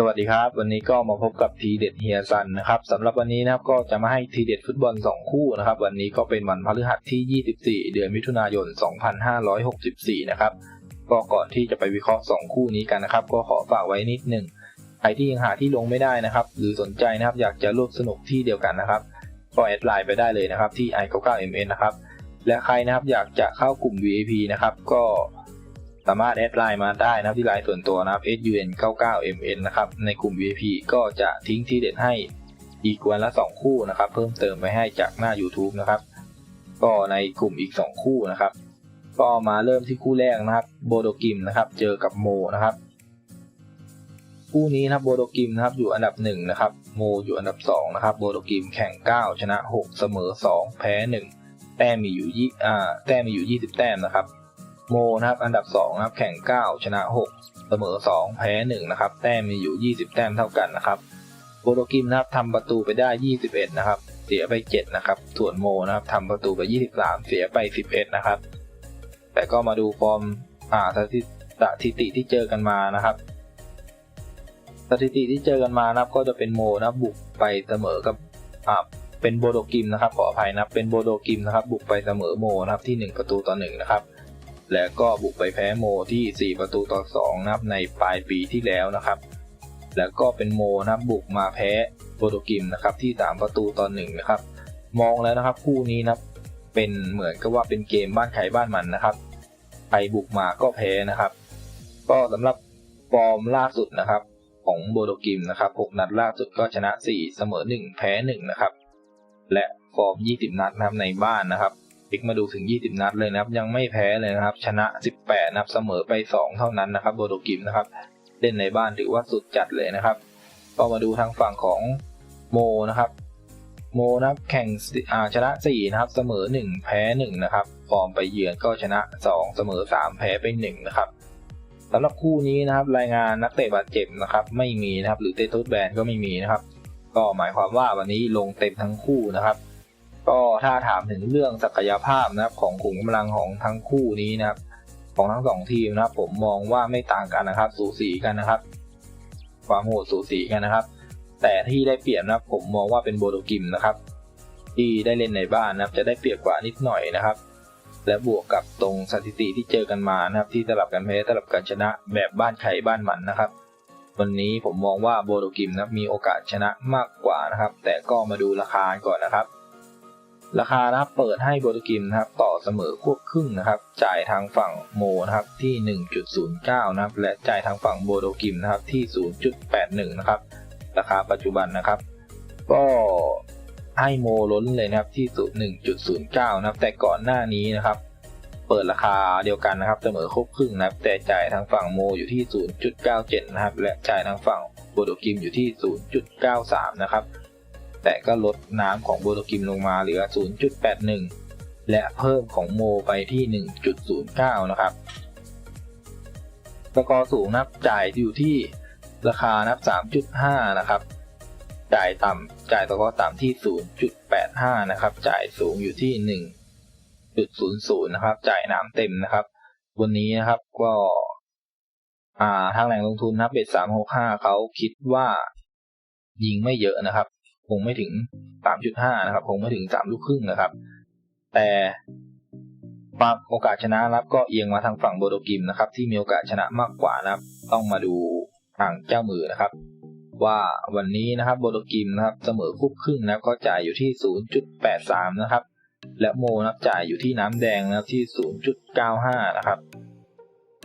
สวัสดีครับ วันนี้ก็มาพบกับทีเด็ดเฮียซันนะครับสำหรับวันนี้นะครับก็จะมาให้ทีเด็ดฟุตบอล 2 คู่นะครับ วันนี้ก็เป็นวันพฤหัสที่ 24 เดือนมิถุนายน 2564 นะครับก็ก่อนที่จะไปวิเคราะห์ 2 คู่นี้กันนะครับ ก็ขอฝากไว้นิดหนึ่งใครที่ยังหาที่ลงไม่ได้นะครับ หรือสนใจนะครับอยากจะร่วมสนุกที่เดียวกันนะครับก็แอดไลน์ไปได้เลยนะครับที่ i99mn นะครับและใครนะครับอยากจะเข้ากลุ่ม VIP นะครับก็ สามารถแอดไลน์มาได้นะครับที่ไลน์ส่วนตัวนะครับ sun99mn นะครับในกลุ่ม VIP ก็จะทิ้งที่เด็ดให้อีกวันละ 2 คู่นะครับ เพิ่มเติมไปให้จากหน้า YouTube นะครับ ก็ในกลุ่มอีก 2 คู่นะครับ ก็มาเริ่มที่คู่แรกนะครับ โบโดกิมนะครับ เจอกับโมนะครับ คู่นี้นะครับโบโดกิมนะครับอยู่อันดับ1นะครับ โมอยู่อันดับ2นะครับ โบโดกิมแข่ง 9 ชนะ 6 เสมอ 2 แพ้ 1 แต้มมีอยู่ยี่อ่าแต้มมีอยู่ 20 แต้มนะครับ โมนะครับ อันดับ2นะครับ แข่ง 9 ชนะ 6 เสมอ 2 แพ้ 1 นะครับ แต้มมีอยู่ 20 แต้มเท่ากันนะครับโบโดกิมนะครับทำประตูไปได้ 21 นะครับ เสียไป 7 นะครับ ส่วนโมนะครับทำประตูไป 23 เสียไป 11 นะครับ แต่ก็มาดูฟอร์มอ่าสถิสถิติที่เจอกันมานะครับสถิติที่เจอกันมานะครับก็จะเป็นโมนะครับบุกไปเสมอกับอ่าเป็นโบโดกิมนะครับขออภัยนะเป็นโบโดกิมนะครับบุกไปเสมอโมนะครับที่ 1 ประตูต่อ1นะครับ และก็บุกไปแพ้โมที่ 4 ประตูต่อ2นะครับในปลายปีที่แล้วนะครับ แล้วก็เป็นโมนะครับบุกมาแพ้โบโดกิมนะครับที่ 3 ประตูต่อ1นะครับ มองแล้วนะครับคู่นี้นะครับเป็นเหมือนกับว่าเป็นเกมบ้านใครบ้านมันนะครับใครบุกมาก็แพ้นะครับ ก็สำหรับฟอร์มล่าสุดนะครับ ของโบโดกิมนะครับ 6 นัดล่าสุดก็ชนะ 4 เสมอ 1 แพ้ 1 นะครับ และฟอร์ม 20 นัดนะครับในบ้านนะครับ พลิกมาดูถึง 20 นัดเลยนะครับ ยังไม่แพ้เลยนะครับ ชนะ 18 นะครับ เสมอไป 2 เท่านั้นนะครับ โบโดกิมนะครับ เล่นในบ้านถือว่าสุดจัดเลยนะครับ ก็มาดูทางฝั่งของโมนะครับ โมนะครับแข่งชนะ 4 นะครับ เสมอ 1 แพ้ 1 นะครับ ฟอร์มไปเยือนก็ชนะ 2 เสมอ 3 แพ้ไป 1 นะครับสำหรับคู่นี้นะครับ รายงานนักเตะบาดเจ็บนะครับ ไม่มีนะครับ หรือเตะทุตแบนก็ไม่มีนะครับ ก็หมายความว่าวันนี้ลงเต็มทั้งคู่นะครับ ก็ถ้าถามถึงเรื่องศักยภาพนะครับของขุมกำลังของทั้งคู่นี้นะครับของทั้งสองทีมนะครับ ผมมองว่าไม่ต่างกันนะครับ สูสีกันนะครับ ความโหดสูสีกันนะครับ แต่ที่ได้เปรียบนะครับ ผมมองว่าเป็นโบโดกิมนะครับ ที่ได้เล่นในบ้านนะครับ จะได้เปรียบกว่านิดหน่อยนะครับ และบวกกับตรงสถิติที่เจอกันมานะครับ ที่สลับกันแพ้สลับกันชนะแบบบ้านใครบ้านมันนะครับวันนี้ผมมองว่าโบโดกิมนะครับมีโอกาสชนะมากกว่านะครับ แต่ก็มาดูราคาก่อนนะครับ ราคานะครับเปิดให้โบโดกิมนะครับต่อเสมอควบครึ่งนะครับ จ่ายทางฝั่งโมนะครับที่ 1.09 นะครับ และจ่ายทางฝั่งโบโดกิมนะครับที่ 0.81 นะครับ ราคาปัจจุบันนะครับ ก็ให้โมล้นเลยนะครับที่ 1.09 นะครับ แต่ก่อนหน้านี้นะครับ เปิดราคาเดียวกันนะครับเสมอครบครึ่งนะครับ แต่จ่ายทางฝั่งโมอยู่ที่ 0.97 นะครับ และจ่ายทางฝั่งโบโดกิมอยู่ที่ 0.93 นะครับ แต่ก็ลดน้ำของโบโดกิมลงมาเหลือ 0.81 และเพิ่มของโมไปที่ 1.09 นะครับสกอร์สูงนับจ่ายอยู่ที่ราคานับ 3.5 นะครับ จ่ายต่ำจ่ายสกอร์ต่ำที่ 0.85 นะครับ จ่ายสูงอยู่ที่ 1.00 นะครับ จ่ายน้ำเต็มนะครับ วันนี้นะครับก็ทางแหล่งลงทุนนับเบ็ด365เขาคิดว่ายิงไม่เยอะนะครับ คงไม่ถึง 3.5 นะครับ คงไม่ถึง 3 ลูกครึ่งนะครับ แต่ความโอกาสชนะครับก็เอียงมาทางฝั่งโบโดกิมนะครับ ที่มีโอกาสชนะมากกว่านะครับ ต้องมาดูทางเจ้ามือนะครับ ว่าวันนี้นะครับโบโดกิมนะครับเสมอคู่ครึ่งนะครับก็จ่ายอยู่ที่ 0.83 นะครับ และโมนะครับจ่ายอยู่ที่น้ำแดงนะครับที่ 0.95 นะครับ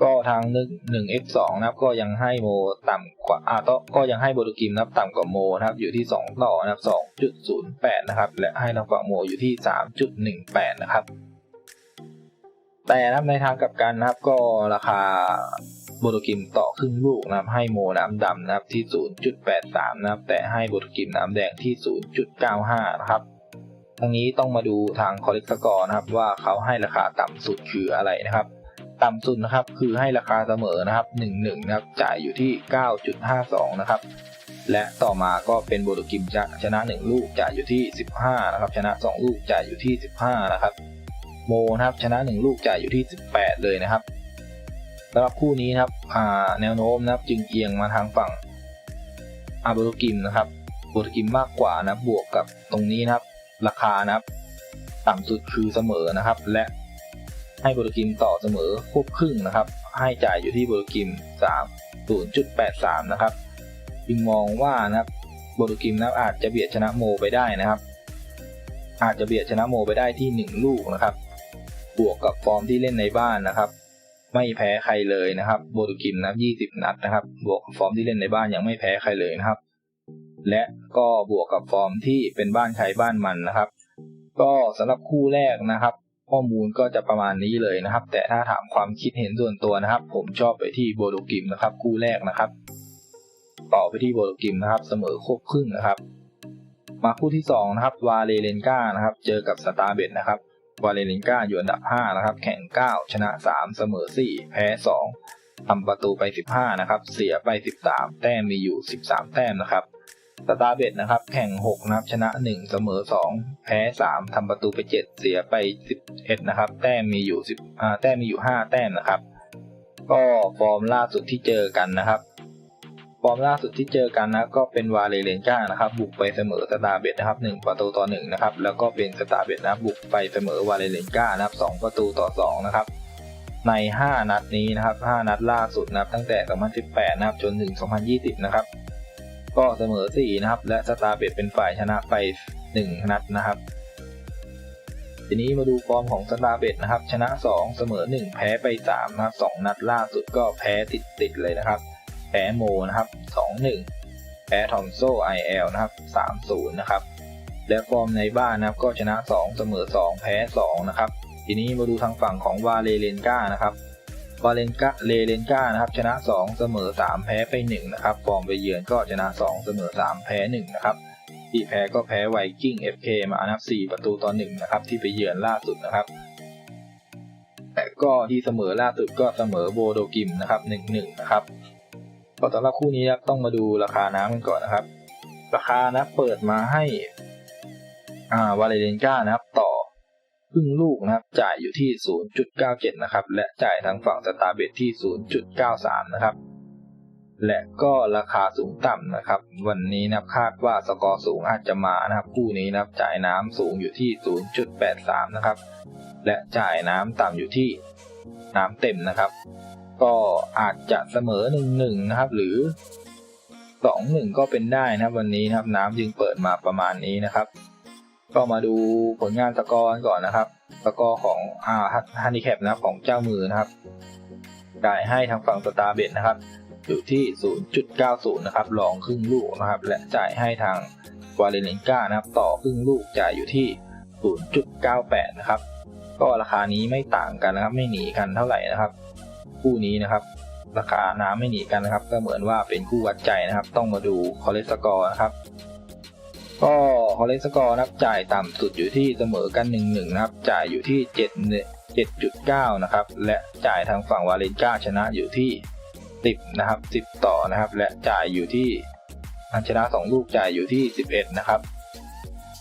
ก็ทางนึ่งหนึ่ง f สองนะครับ ก็ยังให้โมต่ำกว่าอ่าก็ก็ยังให้โบโดกิมนะครับต่ำกว่าโมนะครับ อยู่ที่สองต่อนะครับสองจุดศูนย์แปดนะครับ และให้ทางฝั่งโมอยู่ที่สามจุดหนึ่งแปดนะครับ แต่นะครับในทางกลับกันนะครับก็ราคาโบโดกิมต่อครึ่งลูกนะครับ ให้โมน้ำดำนะครับที่ 0.83 นะครับ แต่ให้โบโดกิมน้ำแดงที่ 0.95 นะครับทั้งนี้ต้องมาดูทางคอลเลกตกอร์นะครับว่าเขาให้ราคาต่ำสุดคืออะไรนะครับ ต่ำสุดนะครับ คือให้ราคาเสมอนะครับ 1-1 นะครับ จ่ายอยู่ที่ 9.52 นะครับ และต่อมาก็เป็นโบโดกิมจะชนะ 1 ลูกจ่ายอยู่ที่ 15 นะครับ ชนะ 2 ลูกจ่ายอยู่ที่ 15 นะครับ โมนะครับชนะ 1 ลูกจ่ายอยู่ที่ 18 เลยนะครับสำหรับคู่นี้นะครับแนวโน้มนะครับจึงเอียงมาทางฝั่งอาโบโลกิมนะครับโบโลกิมมากกว่านะบวกกับตรงนี้นะครับ ราคานะครับ ต่ำสุดคือเสมอนะครับ และ ให้โบโลกิมต่อเสมอควบครึ่งนะครับ ให้จ่ายอยู่ที่โบโลกิม 3 0.83 นะครับจึงมองว่านะครับโบโลกิมนับอาจจะเบียดชนะโมไปได้นะครับ อาจจะเบียดชนะโมไปได้ที่ 1 ลูกนะครับ บวกกับฟอร์มที่เล่นในบ้านนะครับ ไม่แพ้ใครเลยนะครับโบโลกิมนะ20 นัดนะครับ บวกฟอร์มที่เล่นในบ้านยังไม่แพ้ใครเลยนะครับ และก็บวกกับฟอร์มที่เป็นบ้านใครบ้านมันนะครับ ก็สำหรับคู่แรกนะครับ ข้อมูลก็จะประมาณนี้เลยนะครับ แต่ถ้าถามความคิดเห็นส่วนตัวนะครับ ผมชอบไปที่โบโลกิมนะครับ คู่แรกนะครับ ต่อไปที่โบโลกิมนะครับ เสมอควบครึ่งนะครับ มาคู่ที่สองนะครับวาเลเลนกานะครับ เจอกับสตาร์เบดนะครับวาเลเลนกาอยู่อันดับ5นะครับ แข่ง 9 ชนะ 3 เสมอ 4 แพ้ 2ทำประตูไป 15 นะครับ เสียไป 13 แต้มมีอยู่ 13 แต้มนะครับ สตาร์เบดนะครับแข่ง 6 นะครับ ชนะ 1 เสมอ 2 แพ้ 3ทำประตูไป 7 เสียไป 11 นะครับ แต้มมีอยู่10อ่าแต้มมีอยู่ 5 แต้มนะครับ ก็ฟอร์มล่าสุดที่เจอกันนะครับ ฟอร์มล่าสุดที่เจอกันนะ ก็เป็นวาเลเลนกานะครับ บุกไปเสมอสตาร์เบดนะครับ 1 ประตูต่อ 1 นะครับ แล้วก็เป็นสตาร์เบดนะครับ บุกไปเสมอวาเลเลนกานะครับ 2 ประตูต่อ 2 นะครับใน 5 นัดนี้นะครับ 5 นัดล่าสุดนะครับ ตั้งแต่ 2018 นะครับ จนถึง 2020 นะครับ ก็เสมอ 4 นะครับ และสตาร์เบดเป็นฝ่ายชนะไป 1 นัดนะครับ ทีนี้มาดูฟอร์มของสตาร์เบดนะครับ ชนะ 2 เสมอ 1 แพ้ไป 3 นะครับ 2 นัดล่าสุดก็แพ้ติดๆเลยนะครับ แพ้โมนะครับ 2-1 แพ้ทอมโซไอเอลนะครับ 3-0 นะครับ และฟอร์มในบ้านนะครับก็ชนะ 2 เสมอ 2 แพ้ 2 นะครับ ทีนี้มาดูทางฝั่งของวาเลเลนกานะครับ วาเลนกาเลเลนกานะครับชนะ 2 เสมอ 3 แพ้ไป1นะครับฟอร์มไปเยือนก็ชนะ 2 เสมอ 3 แพ้1นะครับที่แพ้ก็แพ้ไวกิ้ง FK มานะครับ 4 ประตูต่อ1นะครับที่ไปเยือนล่าสุดนะครับแต่ก็ที่เสมอล่าสุดก็เสมอโบโดกิมนะครับ 1-1 นะครับก็สำหรับคู่นี้นะครับต้องมาดูราคาน้ำกันก่อนนะครับ ราคานะเปิดมาให้อ่าวาเลเดนกานะครับ ต่อ ครึ่งลูกนะครับ จ่ายอยู่ที่ 0.97 นะครับ และจ่ายทางฝั่งสตาร์เบทที่ 0.93 นะครับ และก็ราคาสูงต่ำนะครับ วันนี้นะครับคาดว่าสกอร์สูงอาจจะมานะครับ คู่นี้นะครับจ่ายน้ำสูงอยู่ที่ 0.83 นะครับ และจ่ายน้ำต่ำอยู่ที่น้ำเต็มนะครับ ก็อาจจะเสมอหนึ่งหนึ่งนะครับ หรือสองหนึ่งก็เป็นได้นะครับ วันนี้นะครับน้ำจึงเปิดมาประมาณนี้นะครับ ก็มาดูผลงานสกอร์กันก่อนนะครับ สกอร์ของอ่าฮันดิแคปนะครับของเจ้ามือนะครับจ่ายให้ทางฝั่งสตาร์เบดนะครับ อยู่ที่ 0.90 นะครับรองครึ่งลูกนะครับ และจ่ายให้ทางวาเลนกานะครับ ต่อครึ่งลูกจ่ายอยู่ที่ 0.98 นะครับ ก็ราคานี้ไม่ต่างกันนะครับ ไม่หนีกันเท่าไหร่นะครับ คู่นี้นะครับ ราคาน้ำไม่หนีกันนะครับ ก็เหมือนว่าเป็นคู่วัดใจนะครับ ต้องมาดูคอเลสกอร์นะครับ ก็คอเลสกอร์นะครับจ่ายต่ำสุดอยู่ที่เสมอกัน1นนะครับ จ่ายอยู่ที่7 7.9 นะครับ และจ่ายทางฝั่งวาเลนกาชนะอยู่ที่ 10 นะครับ 10 ต่อนะครับ และจ่ายอยู่ที่อันชนะ 2 ลูกจ่ายอยู่ที่ 11 นะครับ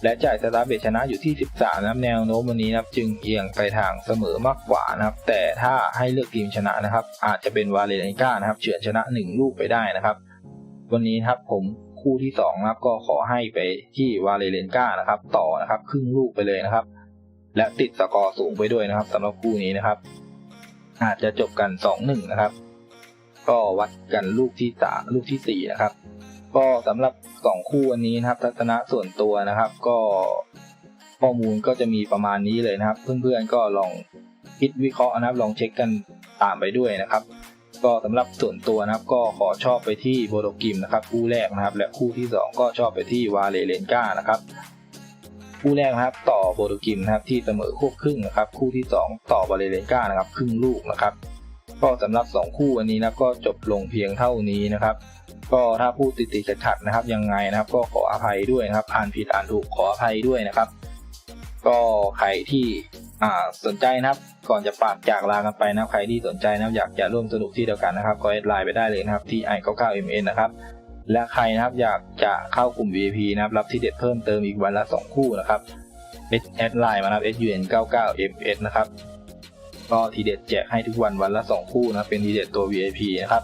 และจ่ายสตาร์เบชนะอยู่ที่ 13 นะครับ แนวโน้มวันนี้นะครับ จึงเอียงไปทางเสมอมากกว่านะครับ แต่ถ้าให้เลือกทีมชนะนะครับ อาจจะเป็นวาเลนกานะครับ เฉือนชนะ 1 ลูกไปได้นะครับ วันนี้ครับผม คู่ที่2นะครับก็ขอให้ไปที่วาเลเลนกานะครับ ต่อนะครับ ครึ่งลูกไปเลยนะครับ และติดสกอร์สูงไปด้วยนะครับสำหรับคู่นี้นะครับ อาจจะจบกัน 2-1 นะครับ ก็วัดกันลูกที่สามลูกที่สี่นะครับ ก็สำหรับสองคู่วันนี้นะครับ ทัศนะส่วนตัวนะครับ ก็ข้อมูลก็จะมีประมาณนี้เลยนะครับ เพื่อนๆก็ลองคิดวิเคราะห์นะครับ ลองเช็คกันตามไปด้วยนะครับ ก็สำหรับส่วนตัวนะครับก็ขอชอบไปที่โบโดกิมนะครับคู่แรกนะครับ และคู่ที่สองก็ชอบไปที่วาเลเลนกานะครับคู่แรกนะครับต่อโบโดกิมนะครับที่เสมอควบครึ่งนะครับ คู่ที่สองต่อบาเลเลนกานะครับครึ่งลูกนะครับก็สำหรับ 2 คู่วันนี้นะก็จบลงเพียงเท่านี้นะครับ ก็ถ้าพูดติดติดขัดนะครับยังไงนะครับ ก็ขออภัยด้วยนะครับ อ่านผิดอ่านถูกขออภัยด้วยนะครับ ก็ใครที่อ่าสนใจนะครับ ก่อนจะปากจากลากันไปนะใครที่สนใจนะอยากจะร่วมสนุกที่เดียวกันนะครับก็แอดไลน์ไปได้เลยนะครับที่ i 9 9 mn นะครับและใครนะครับอยากจะเข้ากลุ่ม VIP นะครับรับที่เด็ดเพิ่มเติมอีกวันละ2คู่นะครับแอดไลน์มานะครับ sun 9 9 ms นะครับก็ทีเด็ดแจกให้ทุกวันวันละ 2 คู่นะเป็นทีเด็ดตัว VIP นะครับ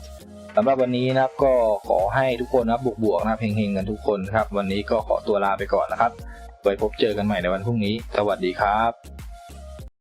สำหรับวันนี้นะครับก็ขอให้ทุกคนนะครับบวกๆนะครับเฮงๆกันทุกคนครับ วันนี้ก็ขอตัวลาไปก่อนนะครับไว้พบเจอกันใหม่ในวันพรุ่งนี้ สวัสดีครับ